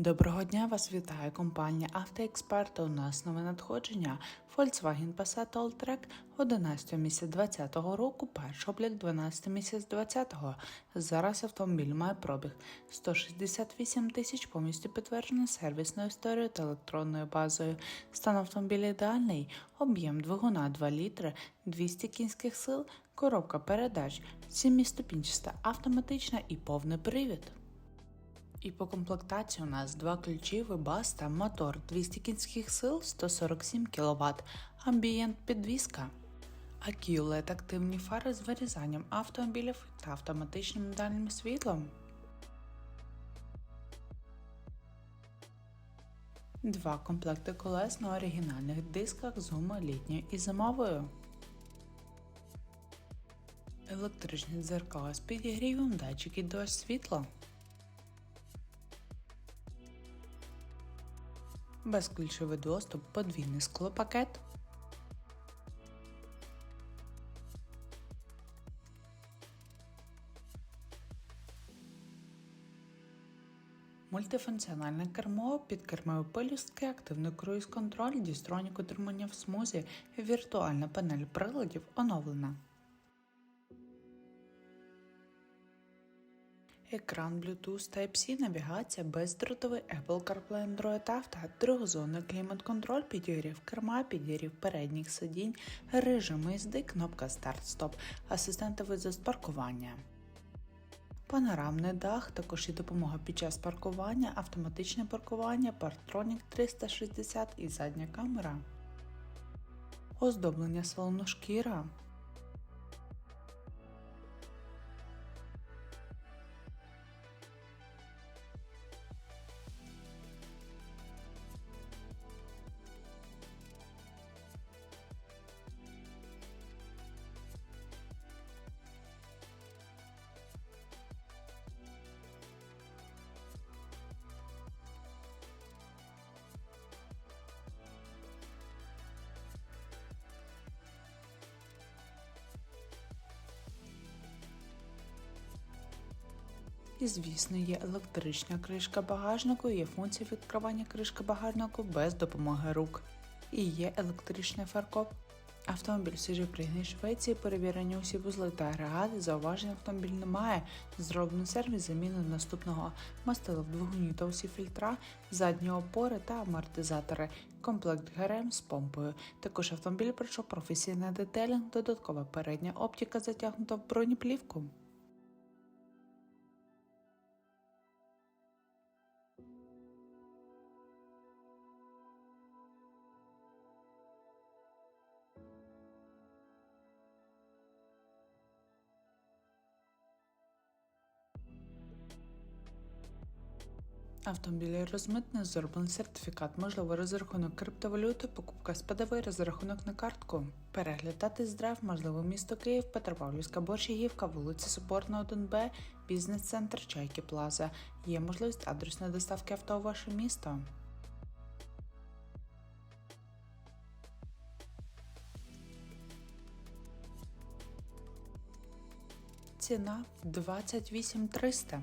Доброго дня вас вітає компанія Автоексперт. У нас нове надходження. Volkswagen Passat Alltrack 11 місяць 2020 року, перший облік 12 місяць 2020. Зараз автомобіль має пробіг 168 тисяч, повністю підтверджено сервісною історією та електронною базою. Стан автомобіля ідеальний, об'єм двигуна 2 літри, 200 кінських сил, коробка передач, 7-ступінчаста автоматична і повний привід. І по комплектації у нас два ключі, вибас та мотор 200 кінських сил 147 кВт, амбієнт підвіска. AQ активні фари з вирізанням автомобілів та автоматичним дальнім світлом. Два комплекти колес на оригінальних дисках з гумою літньою і зимовою. Електричні дзеркала з підігрівом, датчики дощ світла. Безключовий доступ, подвійний склопакет. Мультифункціональне кермо, підкермові пелюстки, активний круїз-контроль, дістронік утримання в смузі, віртуальна панель приладів оновлена. Екран Bluetooth Type-C, навігація, бездротовий Apple CarPlay Android Auto, трьохзонний клімат-контроль, підігрів керма, підігрів передніх сидінь, режим їзди, кнопка старт-стоп, асистентовий з паркування. Панорамний дах, також і допомога під час паркування, автоматичне паркування, Parktronix 360 і задня камера. Оздоблення салону шкіра. І, звісно, є електрична кришка багажнику, є функція відкривання кришки багажнику без допомоги рук. І є електричний фаркоп. Автомобіль свіжопригнаний Швеції, перевірені усі вузли та агрегати, зауважень автомобіль немає. Зроблений сервіс заміни наступного мастила в двигуні та усі фільтра, задні опори та амортизатори, комплект ГРМ з помпою. Також автомобіль пройшов професійний детелінг, додаткова передня оптика затягнута в бронеплівку. Автомобілі розмитне, зроблений сертифікат, можливо, розрахунок криптовалюти, покупка з ПДВ, розрахунок на картку. Переглядати здрав, можливо, місто Київ, Петропавлівська Борщагівка, вулиця Соборна, 1Б, бізнес-центр Чайки Плаза. Є можливість адресної доставки авто у ваше місто. Ціна 28 300.